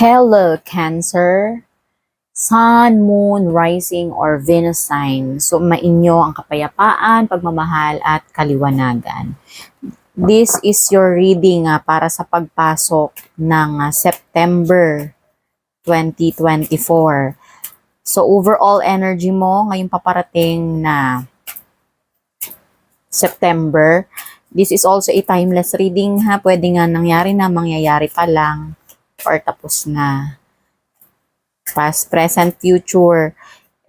Hello, Cancer. Sun, Moon, Rising, or Venus sign. So, mainyo ang kapayapaan, pagmamahal, at kaliwanagan. This is your reading ah, para sa pagpasok ng ah, September 2024. So, overall energy mo ngayong paparating na September. This is also a timeless reading ha. Pwede nga nangyari na, mangyayari pa lang, or tapos na. Past, present, future.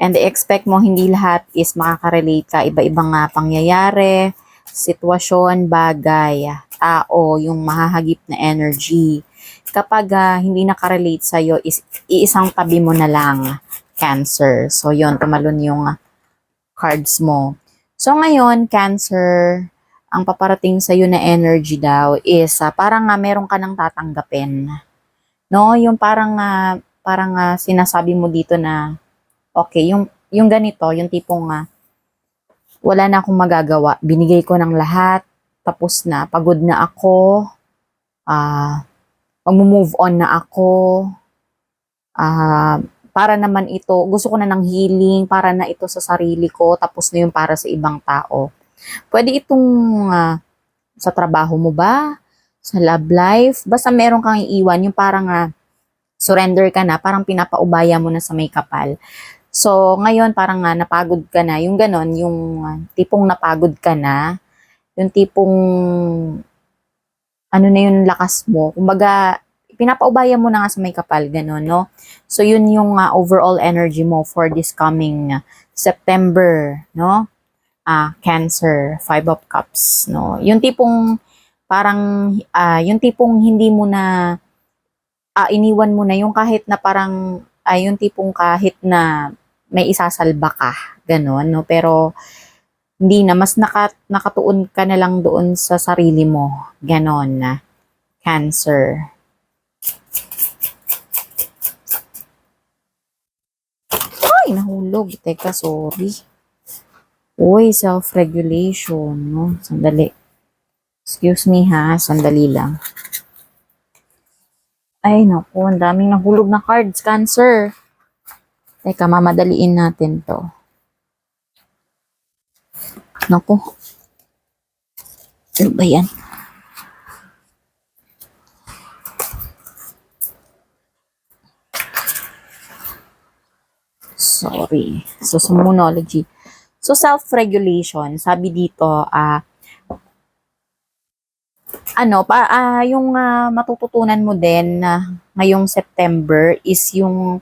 And expect mo hindi lahat is makaka-relate ka. Iba-ibang nga pangyayari, sitwasyon, bagay, tao, yung mahahagip na energy. Kapag ah, hindi nakarelate sa'yo, is, iisang tabi mo na lang, Cancer. So, yon tumalon yung ah, cards mo. So, ngayon, Cancer, ang paparating sa'yo na energy daw is ah, parang nga meron ka nang tatanggapin. No, yung parang ah, parang ah, sinasabi mo dito na okay, yung yung ganito, yung tipong ah, wala na akong magagawa. Binigay ko ng lahat, tapos na, pagod na ako. Ah, mag-move on na ako. Ah, para naman ito, gusto ko na ng healing, para na ito sa sarili ko, tapos na yung para sa ibang tao. Pwede itong ah, sa trabaho mo ba? Sa love life? Basta meron kang iiwan, yung parang ah, surrender ka na, parang pinapaubaya mo na sa may kapal. So, ngayon parang nga napagod ka na, yung ganon, yung ah, tipong napagod ka na, yung tipong ano na yung lakas mo. Kumbaga, pinapaubaya mo na nga sa may kapal, ganon, no? So, yun yung ah, overall energy mo for this coming September, no? Ah, Cancer, Five of Cups, no? Yung tipong parang ah, yung tipong hindi mo na ah, iniwan mo na yung kahit na parang ay yung tipong kahit na may isasalba ka, ganon, no? Pero hindi na mas naka, nakatuon ka na lang doon sa sarili mo, ganon na. Cancer. Ay, nahulog. Teka, sorry. Uy, self-regulation, no? Sandali. Excuse me ha, sandali lang. Ay, naku, ang daming nahulog na cards, Cancer. Teka, mamadaliin natin to. Naku. Ano ba yan? Sorry. So, summonology. So, self-regulation, sabi dito, ah, ano, pa, ah, yung ah, matututunan mo din na ngayong September is yung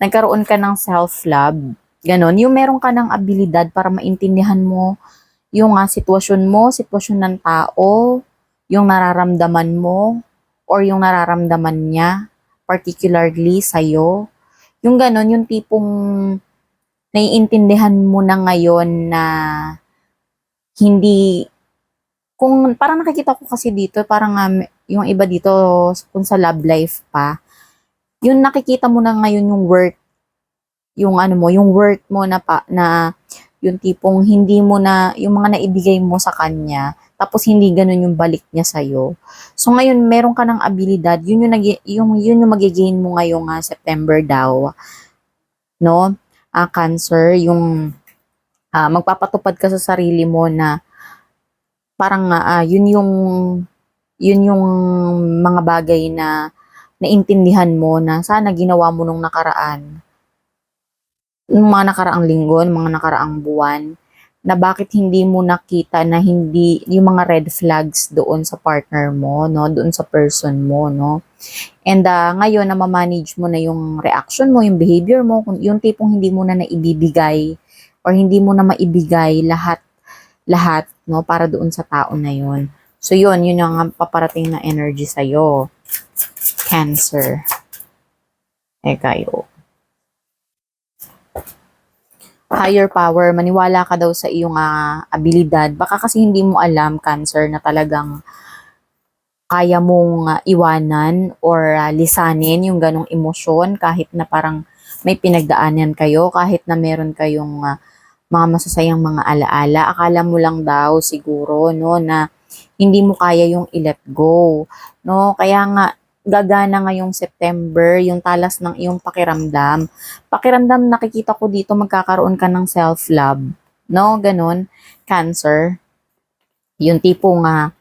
nagkaroon ka ng self-love. Ganon. Yung meron ka ng abilidad para maintindihan mo yung ah, sitwasyon mo, sitwasyon ng tao, yung nararamdaman mo, or yung nararamdaman niya, particularly sa'yo. Yung ganon, yung tipong naiintindihan mo na ngayon na hindi kung parang nakikita ko kasi dito, parang um, yung iba dito, kung sa love life pa, yung nakikita mo na ngayon yung worth, yung ano mo, yung worth mo na pa, na yung tipong hindi mo na, yung mga naibigay mo sa kanya, tapos hindi ganun yung balik niya sa'yo. So ngayon, meron ka ng abilidad, yun yung, yung, yun yung magigain mo ngayong ah, September daw. No? Ah, cancer, yung ah, magpapatupad ka sa sarili mo na parang ah, yun yung yun yung mga bagay na naintindihan mo na sana ginawa mo nung nakaraan nung mga nakaraang linggo, nung mga nakaraang buwan na bakit hindi mo nakita na hindi yung mga red flags doon sa partner mo, no, doon sa person mo, no. And ah, ngayon na manage mo na yung reaction mo, yung behavior mo, yung tipong hindi mo na naibibigay or hindi mo na maibigay lahat lahat, no, para doon sa tao na yun. So, yun, yun ang paparating na energy sa'yo. Cancer. Eh, kayo. Higher power, maniwala ka daw sa iyong ah, abilidad. Baka kasi hindi mo alam, Cancer, na talagang kaya mong ah, iwanan or ah, lisanin yung ganong emosyon kahit na parang may pinagdaanan kayo, kahit na meron kayong ah, mga masasayang mga alaala. Akala mo lang daw siguro, no, na hindi mo kaya yung i-let go. No, kaya nga, gagana ngayong September, yung talas ng iyong pakiramdam. Pakiramdam nakikita ko dito magkakaroon ka ng self-love. No, ganun. Cancer. Yung tipong nga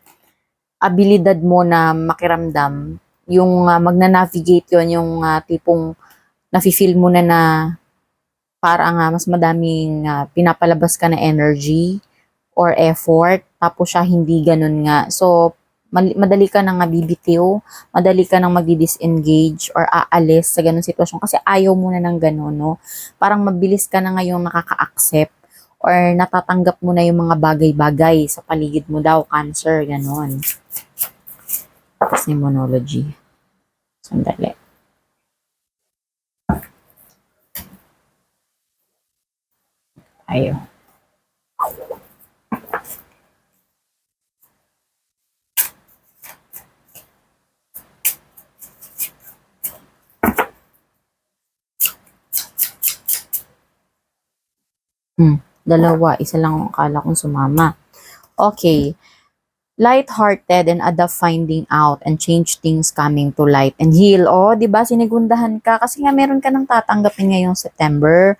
abilidad mo na makiramdam, yung uh, magna-navigate yon yung ah, tipong nafe-feel mo na na parang nga mas madaming ah, pinapalabas ka na energy or effort, tapos siya hindi ganun nga. So, madali ka nang mabibitiw, madali ka nang magdi-disengage or aalis sa ganun sitwasyon kasi ayaw mo na ng ganun, no? Parang mabilis ka na ngayong nakaka-accept or natatanggap mo na yung mga bagay-bagay sa paligid mo daw, cancer, ganun. Simonology. Sandali. Tayo. Hmm, dalawa. Isa lang ang akala kong sumama. Okay. Light-hearted and adapt finding out and change things coming to light and heal. Oh, di ba sinigundahan ka? Kasi nga meron ka nang tatanggapin ngayong September.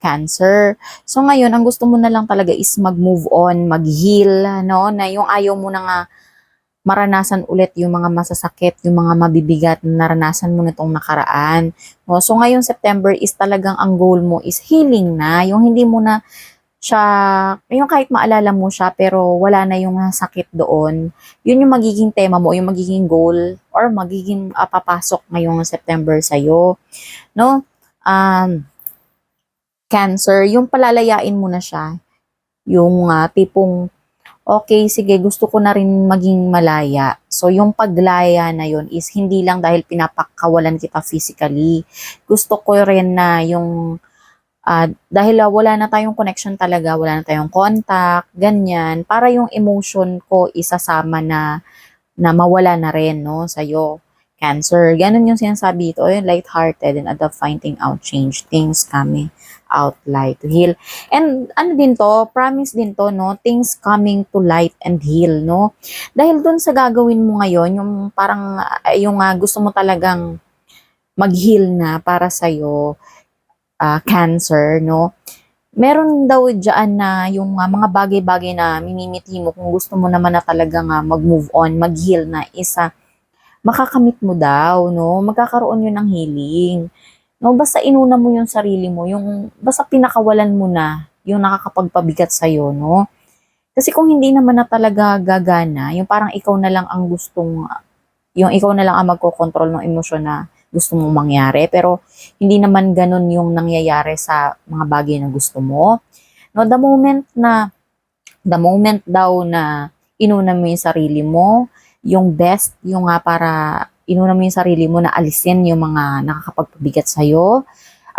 Cancer. So ngayon, ang gusto mo na lang talaga is mag-move on, mag-heal, no? Na yung ayaw mo na nga maranasan ulit yung mga masasakit, yung mga mabibigat na naranasan mo nitong nakaraan. No? So ngayong September is talagang ang goal mo is healing na, yung hindi mo na siya, yung kahit maalala mo siya pero wala na yung sakit doon, yun yung magiging tema mo, yung magiging goal or magiging ah, papasok ngayong September sa'yo. No? Um, cancer, yung palalayain mo na siya, yung ah, tipong okay, sige, gusto ko na rin maging malaya. So, yung paglaya na yun is hindi lang dahil pinapakawalan kita physically. Gusto ko rin na yung, ah, dahil ah, wala na tayong connection talaga, wala na tayong contact, ganyan, para yung emotion ko isasama na, na mawala na rin, no, sa'yo. Cancer. Ganun yung sinasabi ito, yung light-hearted and adapt finding out change things coming out light to heal. And ano din to, promise din to, no, things coming to light and heal, no. Dahil dun sa gagawin mo ngayon, yung parang, ah, yung ah, gusto mo talagang mag-heal na para sa'yo, ah, cancer, no. Meron daw dyan na yung ah, mga bagay-bagay na minimiti mo kung gusto mo naman na talagang ah, mag-move on, mag-heal na isa, makakamit mo daw, no? Magkakaroon yun ng healing. No, basta inuna mo yung sarili mo, yung basta pinakawalan mo na yung nakakapagpabigat sa no? Kasi kung hindi naman na talaga gagana, yung parang ikaw na lang ang gustong yung ikaw na lang ang magkokontrol ng emosyon na gusto mong mangyari, pero hindi naman ganun yung nangyayari sa mga bagay na gusto mo. No, the moment na the moment daw na inuna mo yung sarili mo, yung best, yung nga para inuna mo yung sarili mo na alisin yung mga nakakapagpabigat sa'yo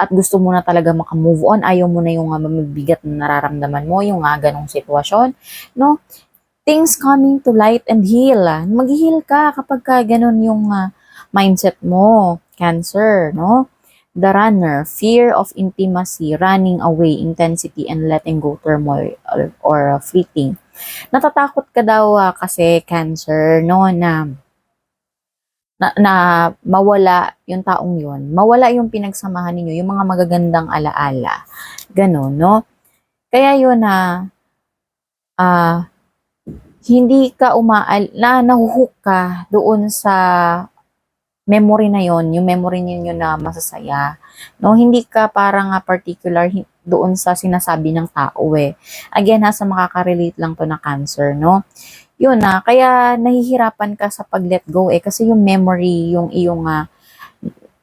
at gusto mo na talaga makamove on, ayaw mo na yung uh, mamabigat na nararamdaman mo, yung nga ganong sitwasyon, no? Things coming to light and heal. Mag-heal ka kapag ka ganon yung uh, mindset mo. Cancer, no? The runner, fear of intimacy, running away, intensity, and letting go turmoil or, or uh, fleeting. Natatakot ka daw uh, kasi cancer, no, na na, na mawala yung taong yun, mawala yung pinagsamahan ninyo, yung mga magagandang alaala. Ganon, no? Kaya yun na, ah, hindi ka umaal, na nahuhook ka doon sa memory na yon yung memory ninyo na masasaya. No, hindi ka parang uh, particular doon sa sinasabi ng tao eh. Again, nasa makaka-relate lang to na cancer, no? yun na, kaya nahihirapan ka sa pag-let go eh, kasi yung memory, yung iyong, uh,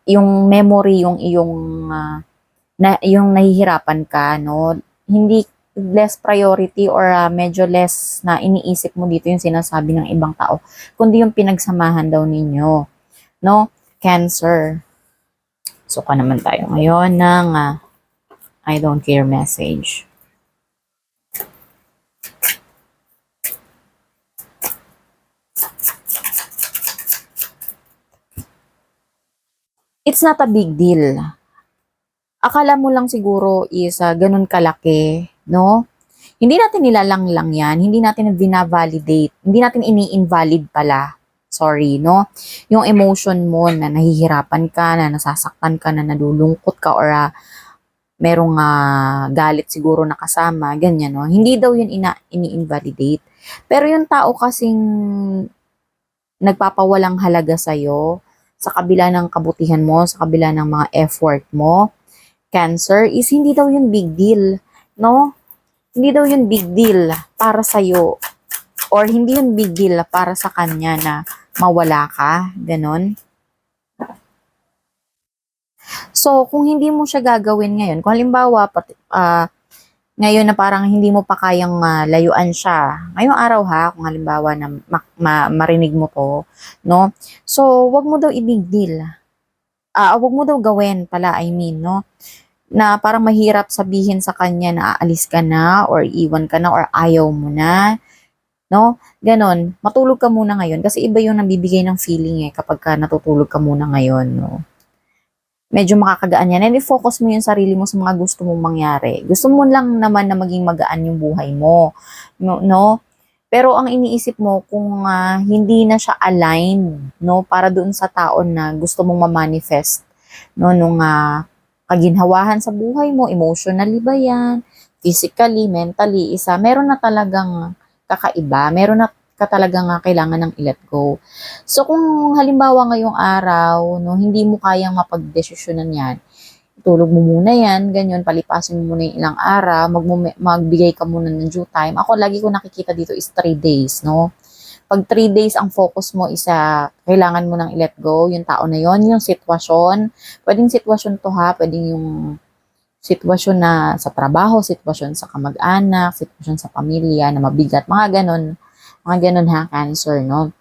yung memory, yung iyong, uh, na, yung nahihirapan ka, no, hindi less priority or uh, medyo less na iniisip mo dito yung sinasabi ng ibang tao, kundi yung pinagsamahan daw ninyo, no, cancer. So, ka naman tayo ngayon ng uh, I don't care message. it's not a big deal. Akala mo lang siguro is uh, ganun kalaki, no? Hindi natin nilalang lang yan, hindi natin binavalidate, hindi natin ini-invalid pala. Sorry, no? Yung emotion mo na nahihirapan ka, na nasasaktan ka, na nalulungkot ka, or ah, merong ah, galit siguro na kasama, ganyan, no? Hindi daw yun ina, ini-invalidate. Pero yung tao kasing nagpapawalang halaga sa'yo, sa kabila ng kabutihan mo, sa kabila ng mga effort mo, cancer, is hindi daw yun big deal, no? Hindi daw yun big deal para sa'yo. Or hindi yun big deal para sa kanya na mawala ka, ganon. So, kung hindi mo siya gagawin ngayon, kung halimbawa, ah, ngayon na parang hindi mo pa kayang ah, layuan siya, ngayong araw ha, kung halimbawa na ma- ma- marinig mo to, no? So, wag mo daw i-big deal. Ah, wag mo daw gawin pala, I mean, no? Na parang mahirap sabihin sa kanya na aalis ka na, or iwan ka na, or ayaw mo na, no? Ganon, matulog ka muna ngayon, kasi iba yung nabibigay ng feeling eh, kapag ka natutulog ka muna ngayon, no? medyo makakagaan yan. And i-focus mo yung sarili mo sa mga gusto mong mangyari. Gusto mo lang naman na maging magaan yung buhay mo. No? no? Pero ang iniisip mo, kung ah, hindi na siya aligned, no, para doon sa taon na gusto mong ma-manifest, no, nung ah, kaginhawahan sa buhay mo, emotionally ba yan, physically, mentally, isa, meron na talagang kakaiba, meron na ka talagang ah, kailangan ng i-let go. So kung halimbawa ngayong araw, no, hindi mo kayang mapagdesisyonan yan, tulog mo muna yan, ganyan, palipasin mo muna yung ilang araw, mag magbigay ka muna ng due time. Ako, lagi ko nakikita dito is 3 days, no? Pag 3 days ang focus mo isa, kailangan mo nang i-let go, yung tao na yon yung sitwasyon. Pwedeng sitwasyon to ha, pwedeng yung sitwasyon na sa trabaho, sitwasyon sa kamag-anak, sitwasyon sa pamilya na mabigat, mga ganon mga ganun ha, cancer, no?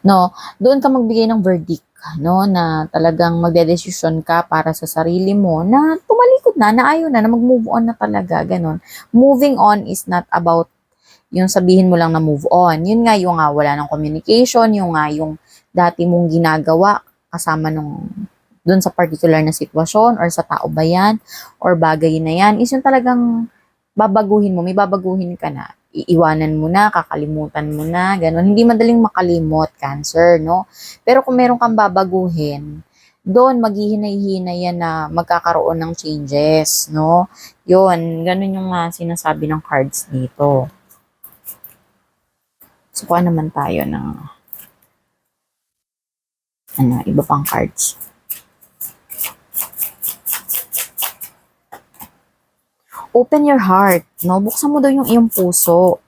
No, doon ka magbigay ng verdict, no, na talagang magdedesisyon ka para sa sarili mo na tumalikod na, na ayaw na, na mag-move on na talaga, ganun. Moving on is not about yung sabihin mo lang na move on. Yun nga, yung nga, wala ng communication, yung nga, yung dati mong ginagawa kasama nung doon sa particular na sitwasyon or sa tao ba yan or bagay na yan, is yung talagang babaguhin mo, may babaguhin ka na iiwanan mo na, kakalimutan mo na, ganun. Hindi madaling makalimot, cancer, no? Pero kung meron kang babaguhin, doon maghihinay-hinay yan na magkakaroon ng changes, no? Yun, ganun yung uh, sinasabi ng cards dito. So, kuha naman tayo ng ano, iba pang cards. Open your heart, no? Buksan mo daw yung iyong puso.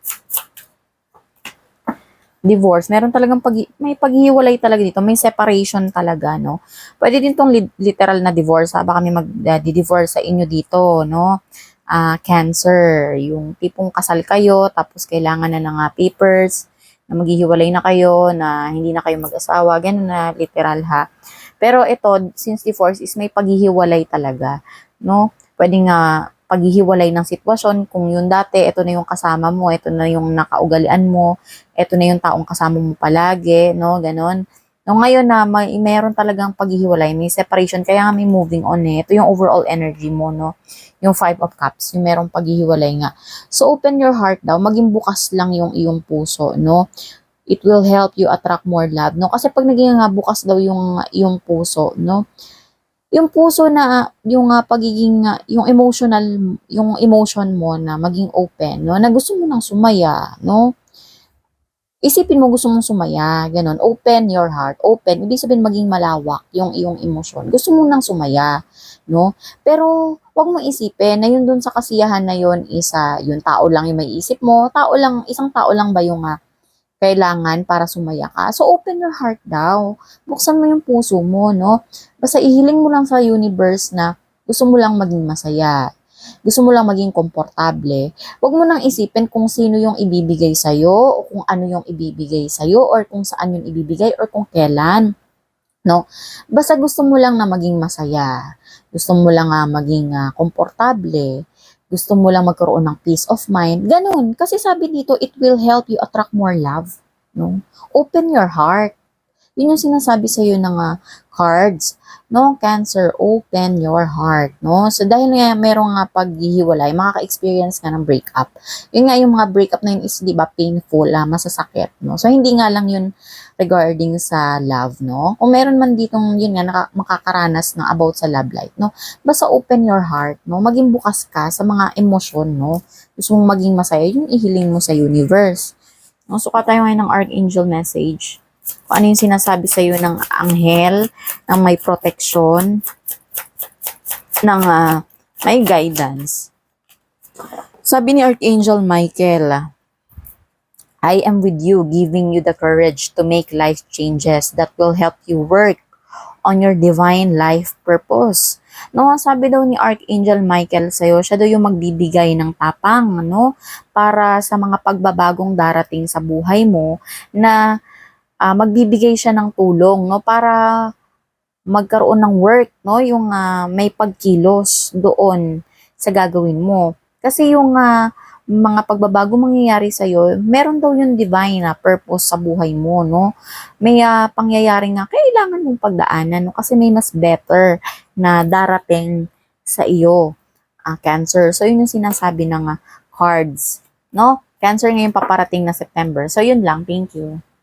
Divorce, meron talagang pag may paghihiwalay talaga dito, may separation talaga, no? Pwede din tong li- literal na divorce, ha? baka may mag-divorce sa inyo dito, no? Uh, cancer, yung tipong kasal kayo, tapos kailangan na ng uh, papers, na maghihiwalay na kayo, na hindi na kayo mag-asawa, ganun na literal ha. Pero ito, since divorce is may paghihiwalay talaga, no? Pwede nga paghihiwalay ng sitwasyon. Kung yun dati, ito na yung kasama mo, ito na yung nakaugalian mo, ito na yung taong kasama mo palagi, no, ganon. No, ngayon na may meron talagang paghihiwalay, may separation, kaya nga may moving on eh. Ito yung overall energy mo, no? Yung five of cups, yung merong paghihiwalay nga. So, open your heart daw, maging bukas lang yung iyong puso, no? It will help you attract more love, no? Kasi pag naging nga bukas daw yung, yung puso, no? Yung puso na yung uh, pagiging uh, yung emotional yung emotion mo na maging open no? Na gusto mo nang sumaya no? Isipin mo gusto mong sumaya ganun. Open your heart. Open. Ibig sabihin maging malawak yung iyong emosyon. Gusto mo nang sumaya no? Pero wag mo isipin na yun dun sa kasiyahan na yun isa yung tao lang yung may isip mo. Tao lang isang tao lang ba yung uh, kailangan para sumaya ka. So, open your heart daw. Buksan mo yung puso mo, no? Basta ihiling mo lang sa universe na gusto mo lang maging masaya. Gusto mo lang maging komportable. Huwag mo nang isipin kung sino yung ibibigay sa'yo, o kung ano yung ibibigay sa'yo, or kung saan yung ibibigay, or kung kailan. No? Basta gusto mo lang na maging masaya. Gusto mo lang uh, maging uh, gusto mo lang magkaroon ng peace of mind. Ganun. Kasi sabi dito, it will help you attract more love. No? Open your heart. Yun yung sinasabi sa iyo ng ah, cards. No, Cancer, open your heart. No? So, dahil nga merong nga paghihiwalay, makaka-experience nga ng breakup. Yun nga yung mga breakup na yun is, di ba, painful, ah, masasakit. No? So, hindi nga lang yun regarding sa love, no? Kung meron man ditong, yun nga, naka, makakaranas ng about sa love life, no? Basta open your heart, no? Maging bukas ka sa mga emosyon, no? Gusto mong maging masaya, yung ihiling mo sa universe. No? Suka tayo ngayon ng Archangel message. Kung ano yung sinasabi sa iyo ng anghel, ng may protection, ng ah, may guidance. Sabi ni Archangel Michael, I am with you, giving you the courage to make life changes that will help you work on your divine life purpose. No, sabi daw ni Archangel Michael sa'yo, siya daw yung magbibigay ng tapang, no? Para sa mga pagbabagong darating sa buhay mo na ah, magbibigay siya ng tulong, no? Para magkaroon ng work, no? Yung ah, may pagkilos doon sa gagawin mo. Kasi yung ah, mga pagbabago mangyayari sa iyo, meron daw yung divine na purpose sa buhay mo, no? May ah, pangyayari nga kailangan mong pagdaanan, no? Kasi may mas better na darating sa iyo, ah, Cancer. So, yun yung sinasabi ng ah, cards, no? Cancer ngayon paparating na September. So, yun lang. Thank you.